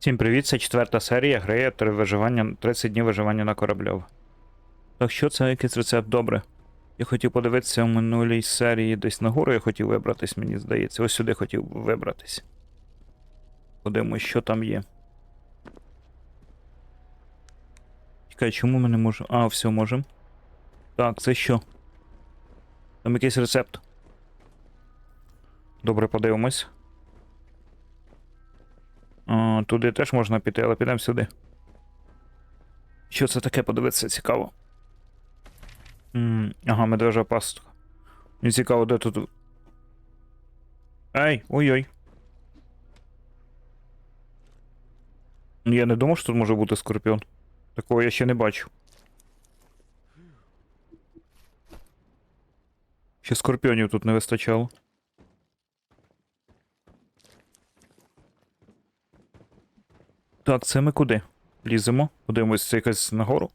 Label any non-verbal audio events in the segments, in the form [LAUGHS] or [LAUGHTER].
Всім привіт, це четверта серія гри «Три виживання, 30 днів виживання на кораблях. Так що це якийсь рецепт добре. Я хотів подивитися в минулій серії десь нагору, я хотів вибратись, мені здається. Ось сюди хотів вибратись. Подивимось, що там є. Чекай, чому ми не можемо. А, все, можемо. Так, це що? Там якийсь рецепт. Добре, подивимось. А, туди теж можна піти, але підемо сюди. Що це таке, подивитися, цікаво. Ага, медвежа пастка. Мені цікаво, де тут. Ей, ой-ой. Я не думав, що тут може бути скорпіон. Такого я ще не бачу. Ще скорпіонів тут не вистачало. Так, це ми куди? Ліземо. Подивимось, це якась нагору.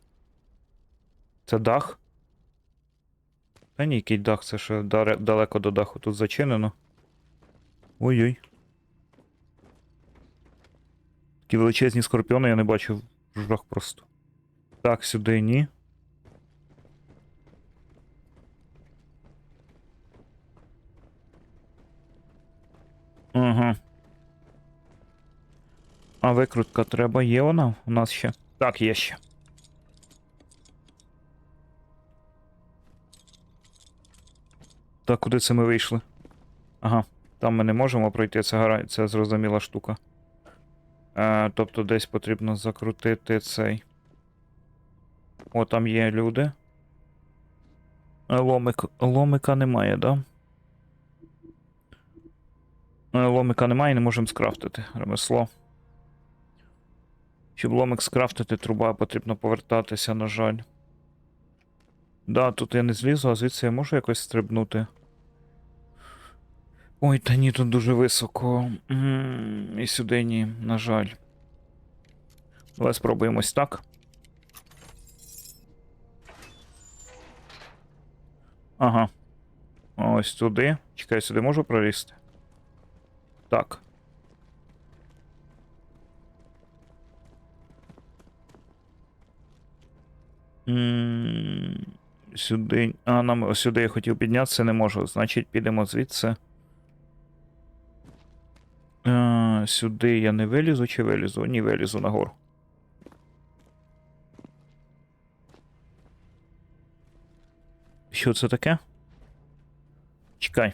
Це дах. Та ні, який дах, це ще далеко до даху тут зачинено. Ой-ой. Такі величезні скорпіони я не бачив жах просто. Так, сюди ні. Ага. А викрутка треба, є вона у нас ще? Так, є ще. Так, куди це ми вийшли? Ага, там ми не можемо пройти, це, гара... це зрозуміла штука. Е, тобто десь потрібно закрутити цей. О, там є люди. Ломик... Ломика немає, да? Е, Ломика немає, не можемо скрафтити. Ремесло. Щоб ломик скрафтити, труба потрібно повертатися, на жаль. Да, тут я не злізу, а звідси я можу якось стрибнути. Ой, та ні, тут дуже високо. І сюди ні, на жаль. Давай спробуємо ось так. Ага. Ось туди. Чекай, сюди можу пролізти? Так. Сюди. А, нам сюди я хотів піднятися, не можу. Значить, підемо звідси. А, сюди я не вилізу чи вилізу? Ні, вилізу нагору. Що це таке? Чекай.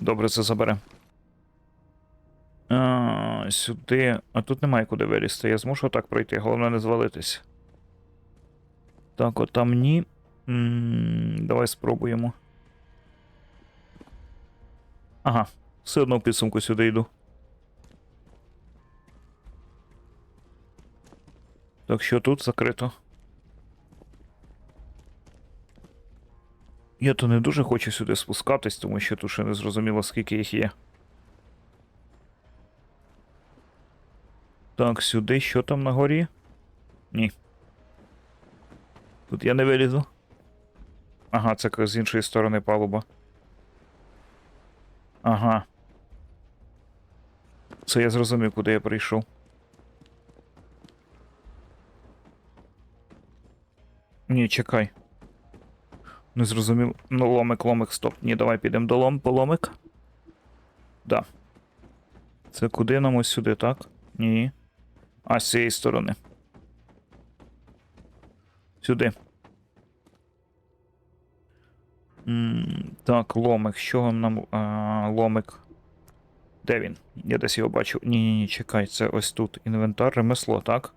Добре, це заберемо. А, сюди. А тут немає куди вилізти. Я змушу так пройти, головне не звалитись. Так, от там ні. М, Давай спробуємо. Ага, все одно в підсумку сюди йду. Так що тут закрито. Я то не дуже хочу сюди спускатись, тому що тут ще не зрозуміло, скільки їх є. Так, сюди, що там на горі? Ні. Тут я не вилізу. Ага, це з іншої сторони палуба. Ага. Це я зрозумів, куди я прийшов. Ні, чекай. Не зрозумів. Ну, ломик, ломик, стоп. Ні, давай підемо до лом, по ломик. Да. Це куди нам ось сюди, так? Ні. А з цієї сторони. Сюди. М, Так, ломик. Що нам. А, ломик. Де він? Я десь його бачу. Ні, ні, чекай, це ось тут. Інвентар, ремесло, так?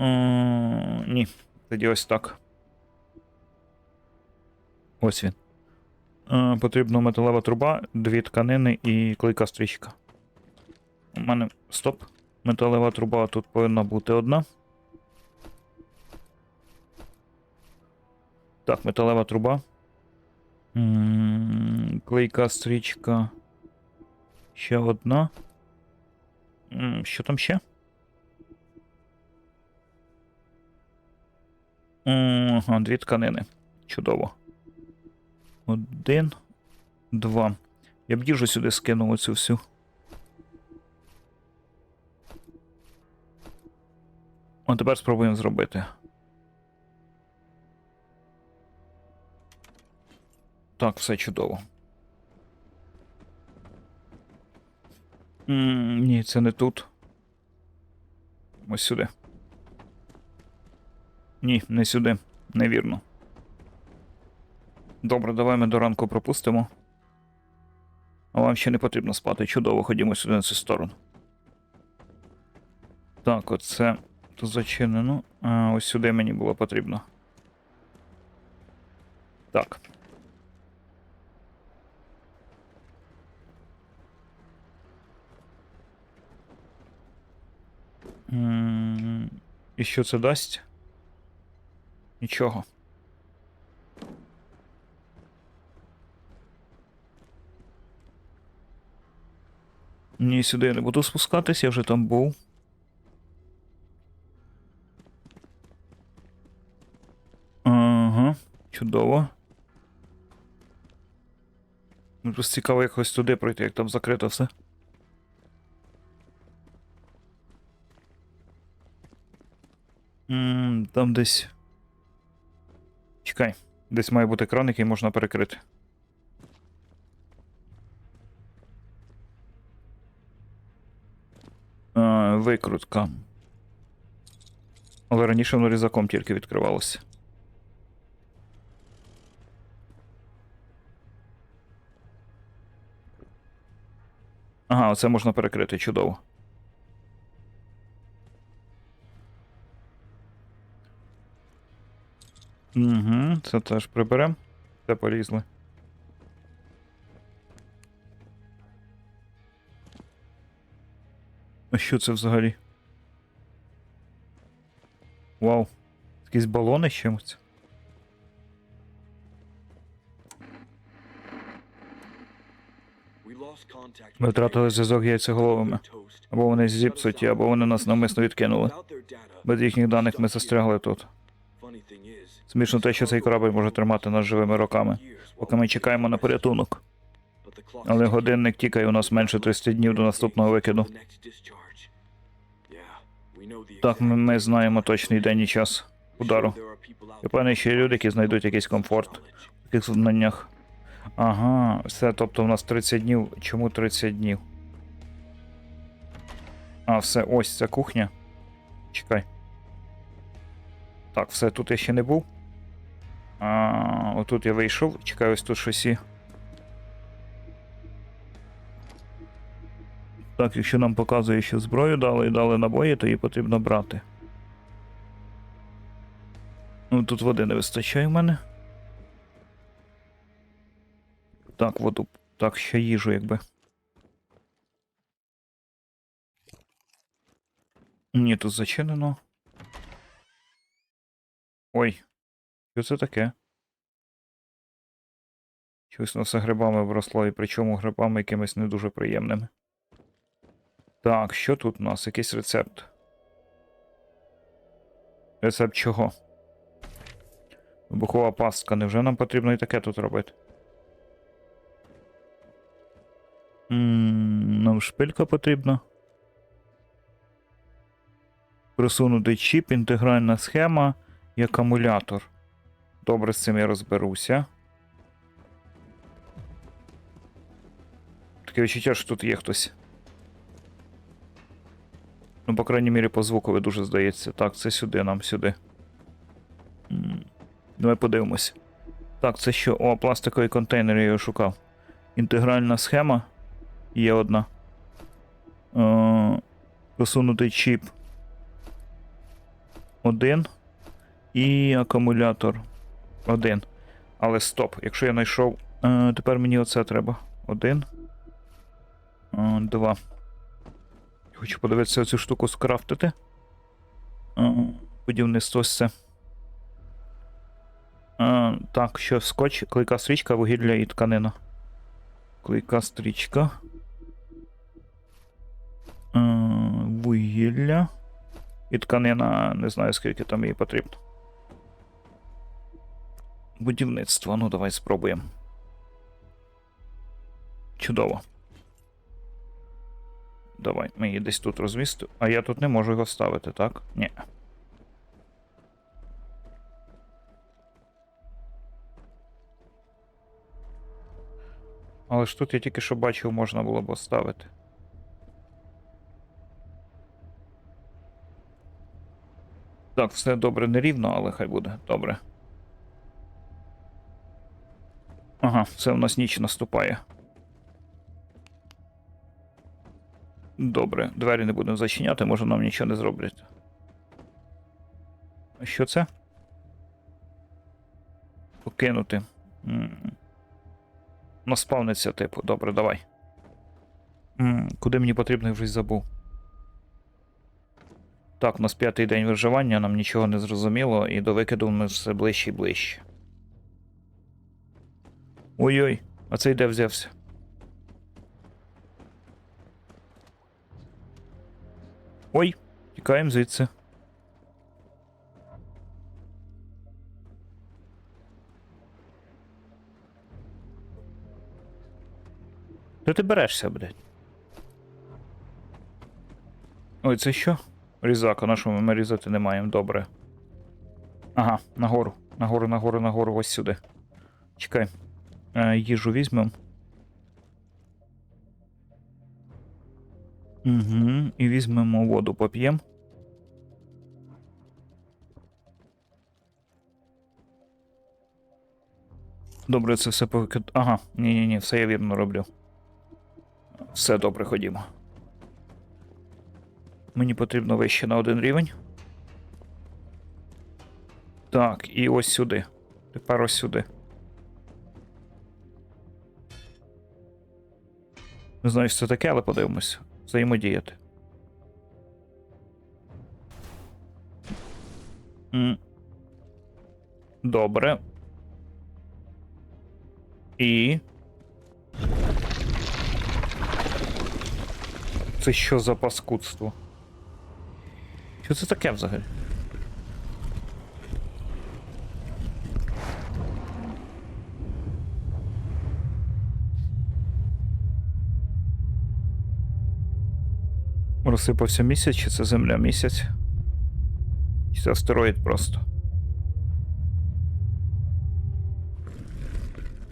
М, Ні. Тоді ось так. Ось він. Е, Потрібна металева труба, дві тканини і клейка стрічка. У мене. Стоп. Металева труба тут повинна бути одна. Так, металева труба. Клейка стрічка. Ще одна. Що там ще? Ага, дві тканини. Чудово. Один, два. Я б діжу сюди скинув оцю всю. А тепер спробуємо зробити. Так, все чудово. м ні, це не тут. Ось сюди. Ні, не сюди. Невірно. Добре, давай ми до ранку пропустимо. А вам ще не потрібно спати. Чудово, ходімо сюди на цю сторону. Так, оце тут зачинено. А ось сюди мені було потрібно. Так. І що це дасть? Нічого. Ні, сюди я не буду спускатись, я вже там був. Ага, чудово. Ну, просто цікаво якось туди пройти, як там закрито все. М, Там десь. Чекай, десь має бути кран, який можна перекрити. А, викрутка. Але раніше воно різаком тільки відкривалося. Ага, оце можна перекрити, чудово. Угу, це теж приберем. Це полізли. А що це взагалі? Вау. Якісь балони з чимось. Ми втратили зв'язок яйцеголовими. Або вони зіпсуті, або вони нас навмисно відкинули. Без їхніх даних ми застрягли тут. Смішно те, що цей корабель може тримати нас живими роками, поки ми чекаємо на порятунок. Але годинник тікає у нас менше 30 днів до наступного викиду. Так, ми, ми знаємо точний день і час удару. Я певний, що є люди, які знайдуть якийсь комфорт в таких знаннях. Ага, все, тобто в нас 30 днів. Чому 30 днів? А, все, ось ця кухня. Чекай. Так, все, тут я ще не був. А, отут я вийшов. Чекай, ось тут щось. Так, якщо нам показує, що зброю дали і дали набої, то її потрібно брати. Ну, тут води не вистачає в мене. Так, воду. Так, ще їжу, якби. Ні, тут зачинено. Ой. Що це таке? Щось на все грибами вросло, і причому грибами якимись не дуже приємними. Так, що тут у нас? Якийсь рецепт. Рецепт чого? Вибухова пастка. Невже нам потрібно і таке тут робити? Нам шпилька потрібна. Просунутий чіп, інтегральна схема і акумулятор. Добре, з цим я розберуся. Таке відчуття, що тут є хтось. Ну, по крайній мірі, по звукові дуже здається. Так, це сюди, нам сюди. Давай подивимось. Так, це що? О, пластиковий контейнер я його шукав. Інтегральна схема. Є одна. Е, просунутий чіп. Один. І акумулятор. Один. Але стоп. Якщо я знайшов. Е, тепер мені оце треба. Один. Е, два. Хочу подивитися цю штуку скрафтити. Е, будівництво це. Е, так, що скотч, клейка стрічка, вугілля і тканина. Клейка стрічка. Е, вугілля. І тканина, не знаю скільки там їй потрібно. Будівництво. Ну, давай спробуємо. Чудово. Давай, ми її десь тут розвістимо. А я тут не можу його ставити, так? Ні. Але ж тут я тільки що бачив, можна було б оставити. Так, все добре нерівно, але хай буде добре. Ага, це в нас ніч наступає. Добре, двері не будемо зачиняти, може нам нічого не зроблять. А що це? Покинути. Наспавниться, типу. Добре, давай. Куди мені потрібно, я вже забув. Так, у нас п'ятий день виживання, нам нічого не зрозуміло, і до викиду ми все ближче і ближче. Ой-ой, а цей де взявся? Ой, тікаємо звідси. Де ти берешся, блядь? Ой, це що? Різак, а на що ми різати не маємо? Добре. Ага, нагору. Нагору, нагору, нагору, ось сюди. Чекай. Е, їжу візьмемо. Угу. І візьмемо воду, поп'ємо. Добре, це все поки. Ага, ні-ні-ні, все я вірно роблю. Все добре, ходімо. Мені потрібно вище на один рівень. Так, і ось сюди. Тепер ось сюди. Не знаю, що це таке, але подивимось. Взаємодіяти. Добре. І. Це що за паскудство? Що це таке взагалі? Розсипався місяць, чи це земля місяць? Чи це астероїд просто?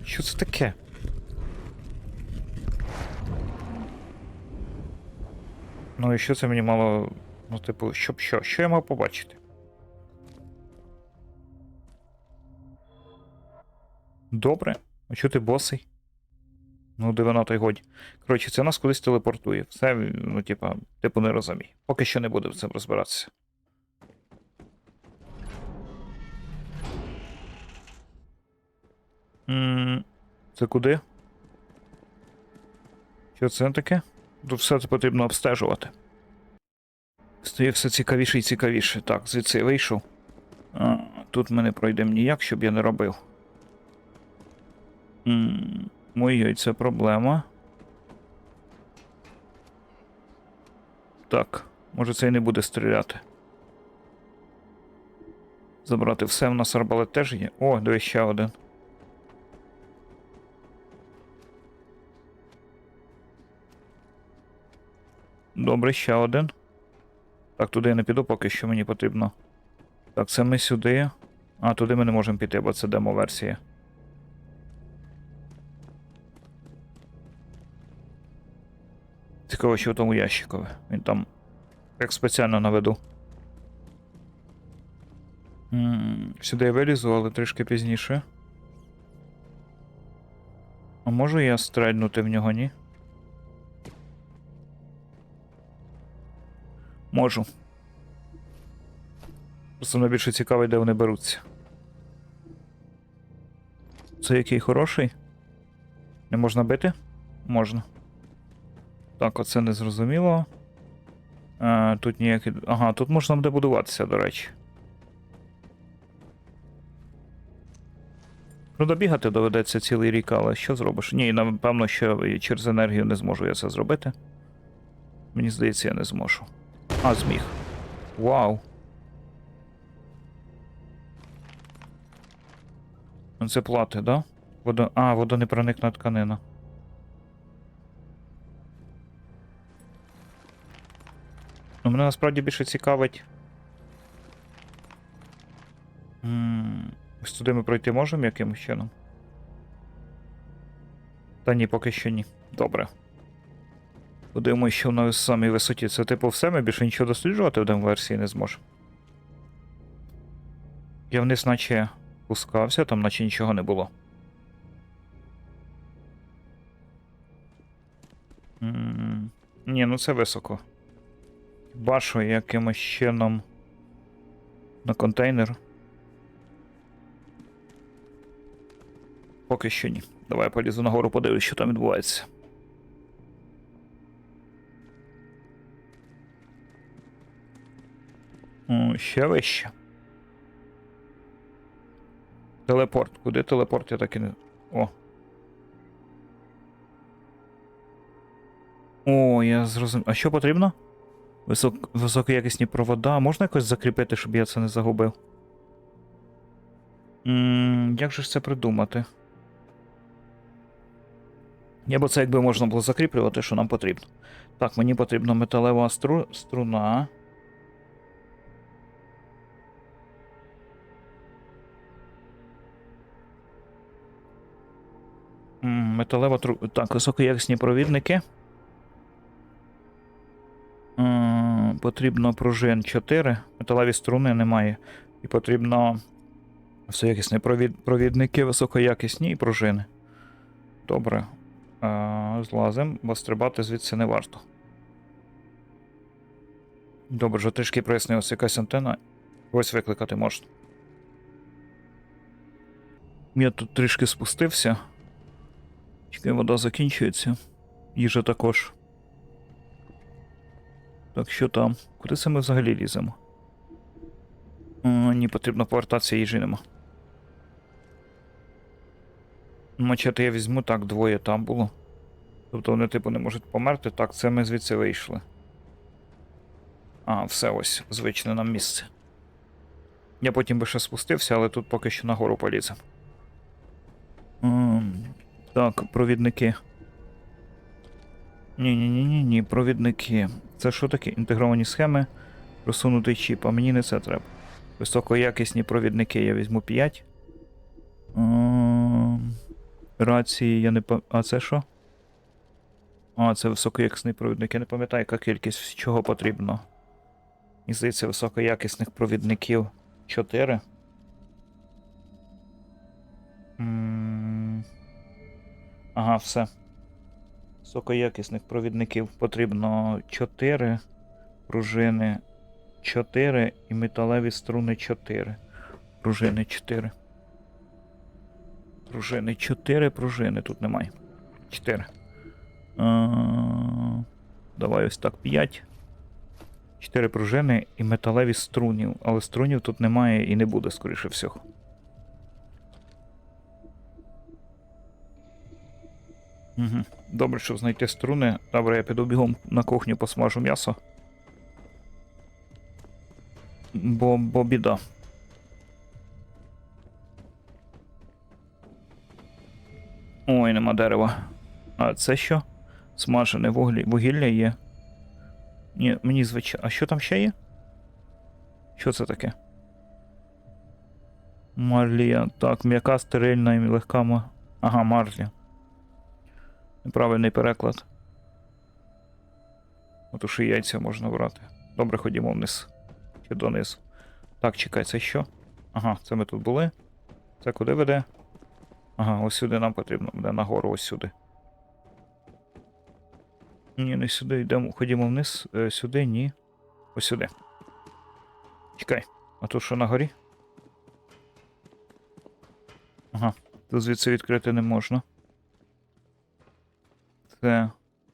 Що це таке? Ну і що це мені мало. Ну, типу, щоб що? Що я мав побачити? Добре. А чого ти босий? Ну, дивина той годі. Коротше, це нас кудись телепортує. Все, ну, типа, типу, не розумій. Поки що не буду в цим розбиратися. Це куди? Що це таке? Тут все це потрібно обстежувати. Стає все цікавіше і цікавіше. Так, звідси вийшов. А, тут ми не пройдемо ніяк, щоб я не робив. м Ой-ой, це проблема. Так, може це і не буде стріляти. Забрати все, в нас арбалет теж є. О, диви ще один. Добре, ще один. Так, туди я не піду, поки що мені потрібно. Так, це ми сюди. А, туди ми не можемо піти, бо це демо-версія. Цікаво, що в тому ящикові. Він там як спеціально наведу. Сюди я вилізу, але трішки пізніше. А можу я стрельнути в нього, ні? Можу. Просто мене більше цікавить, де вони беруться. Це який хороший? Не можна бити? Можна. Так, оце не зрозуміло. А, тут ніякі. Ага, тут можна буде будуватися, до речі. Ну, добігати доведеться цілий рік, але що зробиш? Ні, напевно, що через енергію не зможу я це зробити. Мені здається, я не зможу. А, зміг. Вау. Ну, Це плати, да? Водо... А, водонепроникна тканина. Мене насправді більше цікавить. Ось туди ми пройти можемо якимось чином? Та ні, поки що ні. Добре. Подивимось, що на самій висоті. Це типу все, ми більше нічого досліджувати в демверсії не зможемо. Я вниз наче пускався, там наче нічого не було. М, Ні, ну це високо. Що якимось чином на контейнер. Поки що ні. Давай я полізу нагору, подивлюсь, що там відбувається. О, ще вище. Телепорт. Куди телепорт? Я так і не. О. О, я зрозумів. А що потрібно? Висок... Високоякісні провода. Можна якось закріпити, щоб я це не загубив? м як же ж це придумати? Я б це якби можна було закріплювати, що нам потрібно. Так, мені потрібна металева стру... струна. М, Металева тру... Так, високоякісні провідники. Потрібно пружин 4. Металеві струни немає. І потрібно високоякісні провід... провідники, високоякісні і пружини. Добре. А, злазим, бо стрибати звідси не варто. Добре, вже трішки прояснилося якась антена. Ось викликати можна. Я тут трішки спустився. Чекай, вода закінчується. Їжа також. Так що там? Куди це ми взагалі ліземо? А, ні, потрібно повертатися їжі нема. Мачете я візьму, так, двоє там було. Тобто вони, типу, не можуть померти. Так, це ми звідси вийшли. А, все ось, звичне нам місце. Я потім би ще спустився, але тут поки що нагору полізем. Ем, так, провідники. Ні-ні-ні, ні, провідники. Це що таке? Інтегровані схеми, просунутий чіп, а мені не це треба. Високоякісні провідники я візьму 5. Ем, Рації я не пам... А це що? А, це високоякісний провідник. Я не пам'ятаю, яка кількість чого потрібно. Мені здається, високоякісних провідників 4. Ага, все. Високоякісних провідників потрібно 4 пружини 4 і металеві струни 4. Пружини 4. Пружини 4 пружини тут немає. 4. А, давай ось так 5. 4 пружини і металеві струнів. Але струнів тут немає і не буде, скоріше всього. Угу. Добре, щоб знайти струни. Добре, я піду бігом на кухню посмажу м'ясо. Бо, бо біда. Ой, нема дерева. А це що? Смажене вуглі... вугілля є. Ні, мені звичайно. А що там ще є? Що це таке? Марлія. Так, м'яка, стерильна і легка. Ага, марлія. Неправильний переклад. От уж і яйця можна брати. Добре, ходімо вниз. Чи донизу. Так, чекай, це що? Ага, це ми тут були. Це куди веде? Ага, ось сюди нам потрібно буде нагору, ось сюди. Ні, не сюди йдемо. Ходімо вниз. Е, сюди, ні. Ось сюди. Чекай. А тут що на горі? Ага. Тут звідси відкрити не можна. Це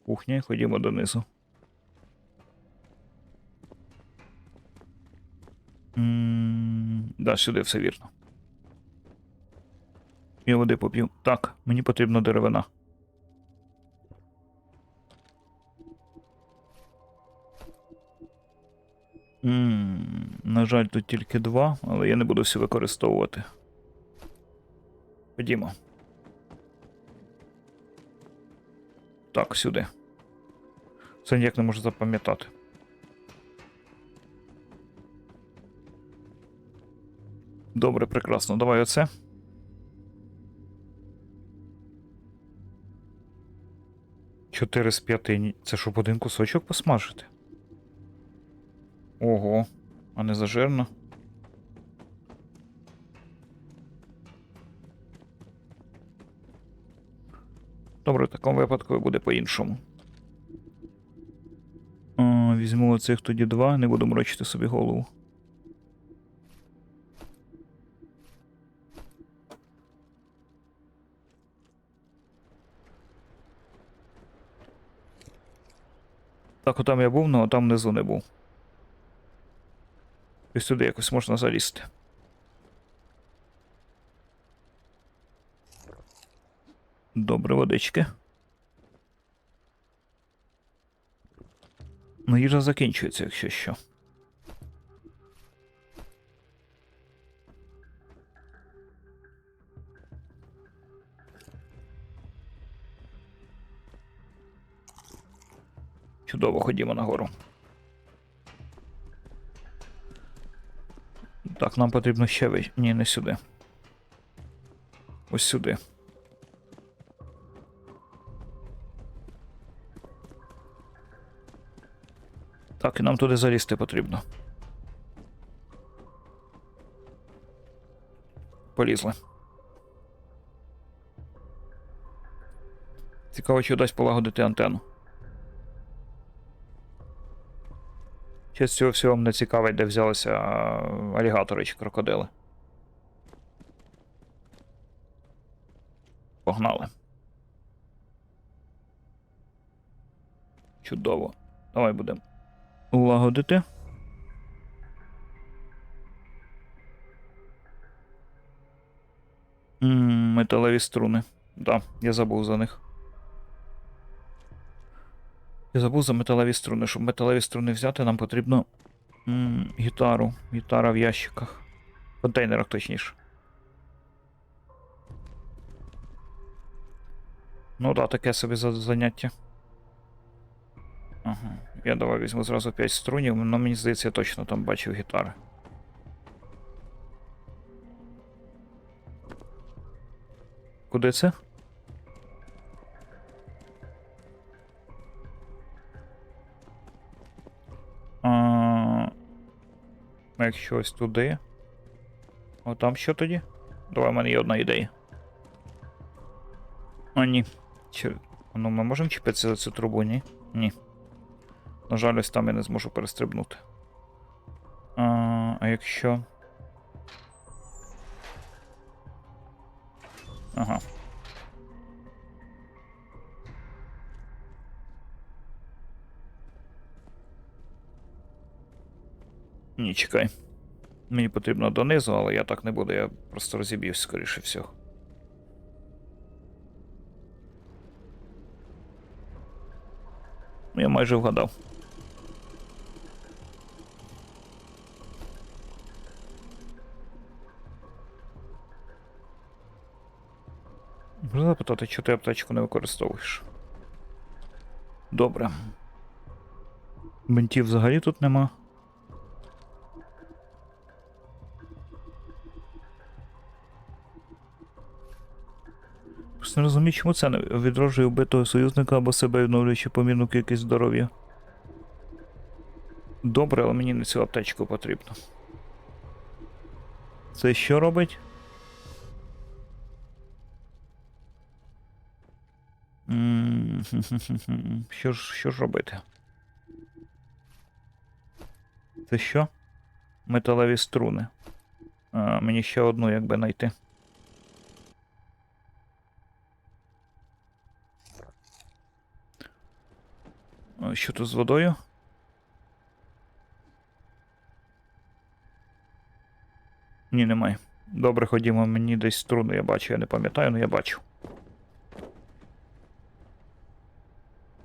кухня, ходімо донизу. М, Да, сюди все вірно. Я води поп'ю. Так, мені потрібна деревина. М, На жаль, тут тільки два, але я не буду всі використовувати. Ходімо. Так, сюди. Це ніяк не можу запам'ятати. Добре, прекрасно. Давай оце. 4 з 5. Це щоб один кусочок посмажити? Ого, а не зажирно. Добре, в такому випадку буде по-іншому. Візьму оцих тоді два, не буду морочити собі голову. Так, отам я був, але там внизу не був. І сюди якось можна залізти. Добре, водички. Ну, їжа закінчується, якщо що. Чудово, ходімо нагору. Так, нам потрібно ще вищ. Ні, не сюди. Ось сюди. Так, і нам туди залізти потрібно. Полізли. Цікаво, чи дасть полагодити антенну. Ще з цього всього мене цікавить, де взялися алігатори чи крокодили. Погнали. Чудово. Давай будемо лагодити. М, Металеві струни. Да, я забув за них. Я забув за металеві струни. Щоб металеві струни взяти, нам потрібно м, гітару. Гітара в ящиках. В Контейнерах, точніше. Ну да, таке собі за- заняття. Я давай візьму зразу 5 струнів, але мені здається, я точно там бачив гітари. Куди це? А, якщо ось туди. О, там що тоді? Давай, в мене є одна ідея. А, ні. Чи... Ну, ми можемо чіпитися за цю трубу, ні? Ні. На жаль, ось там я не зможу перестрибнути. А, а якщо. Ага. Ні, чекай. Мені потрібно донизу, але я так не буду, я просто розіб'юсь, скоріше всього. Ну, Я майже вгадав. Можна запитати, чого ти аптечку не використовуєш? Добре. Бинтів взагалі тут нема. Просто не розумію, чому це не відроджує вбитого союзника або себе відновлюючи помірну кількість здоров'я. Добре, але мені не цю аптечку потрібно. Це що робить? [LAUGHS] Що ж, що ж робити? Це що? Металеві струни. А, мені ще одну якби знайти. Що тут з водою? Ні, немає. Добре, ходімо, мені десь струни я бачу, я не пам'ятаю, але я бачу.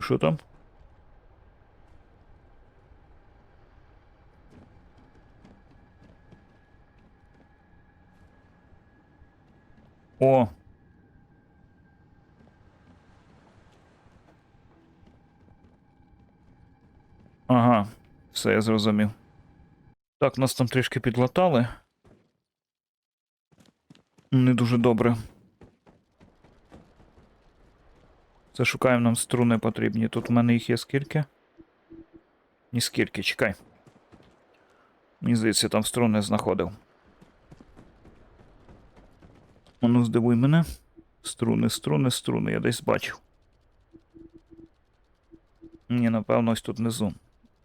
Що там? О! Ага, все я зрозумів. Так, нас там трішки підлатали. Не дуже добре. Це шукаємо нам струни потрібні. Тут у мене їх є скільки? Ні скільки, чекай. Мені здається, там струни знаходив. Ну, здивуй мене. Струни, струни, струни, я десь бачив. Ні, напевно, ось тут внизу.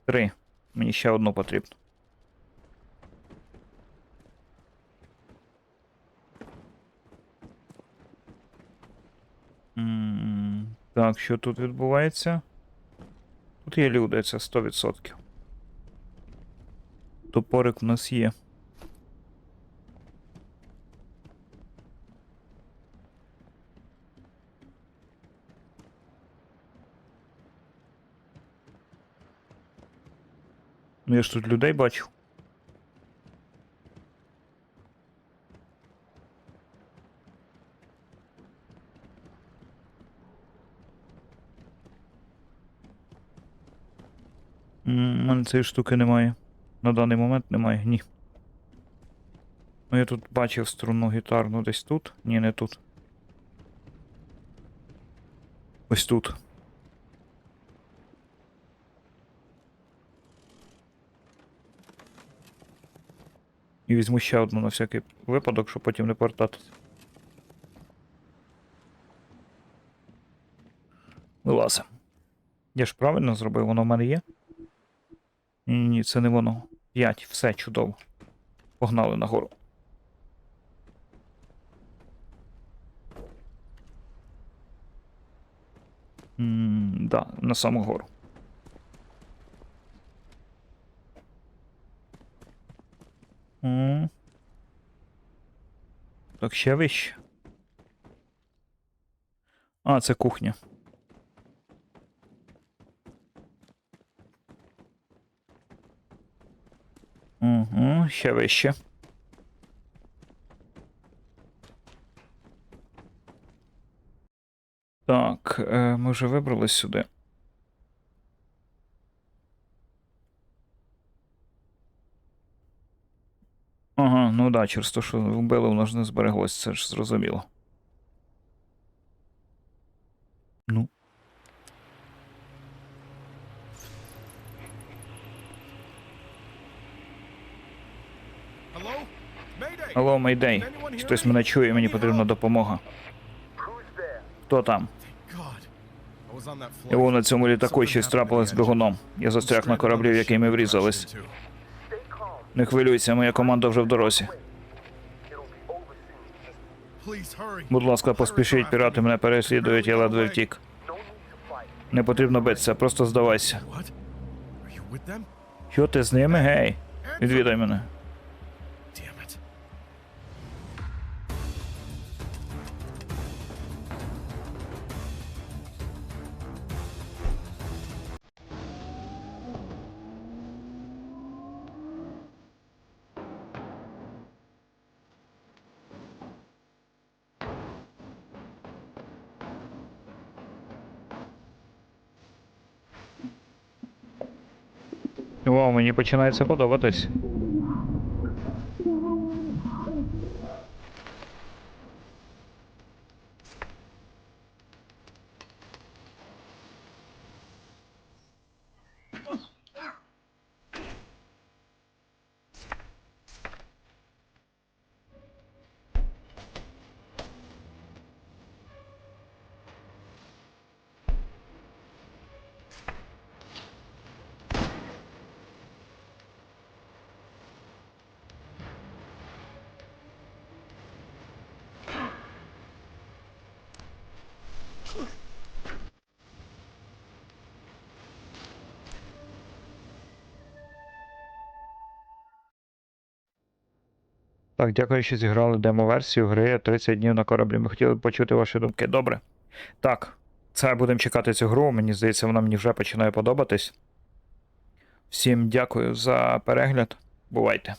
Три. Мені ще одну потрібно. М, Так, що тут відбувається? Тут є люди, це 100%. Топорик в нас є. Ну я ж тут людей бачу. У мене цієї штуки немає. На даний момент немає, ні. Ну я тут бачив струнну гітарну десь тут. Ні, не тут. Ось тут. І візьму ще одну на всякий випадок, щоб потім не повертатися. Вилазим. Я ж правильно зробив, воно в мене є? Ні, ні, це не воно. П'ять, все чудово. Погнали нагору. М, Да, на саму гору. Так, ще вище. А, це кухня. Ще вище. Так, е, ми вже вибрались сюди. Ага, ну да, через те, що вбили, воно ж не збереглось, це ж зрозуміло. Алло, Мейдей. Хтось мене чує, мені потрібна допомога. Хто там? Я був на цьому літаку і щось трапилось з двигуном. Я застряг на кораблі, в який ми врізались. Не хвилюйся, моя команда вже в дорозі. Будь ласка, поспішіть, пірати мене переслідують, я ледве втік. Не потрібно битися, просто здавайся. Що ти з ними? Гей? Відвідай мене. Мені починається подобатись. Так, дякую, що зіграли демо-версію гри 30 днів на кораблі. Ми хотіли б почути ваші думки. Добре. Так, це будемо чекати цю гру. Мені здається, вона мені вже починає подобатись. Всім дякую за перегляд. Бувайте.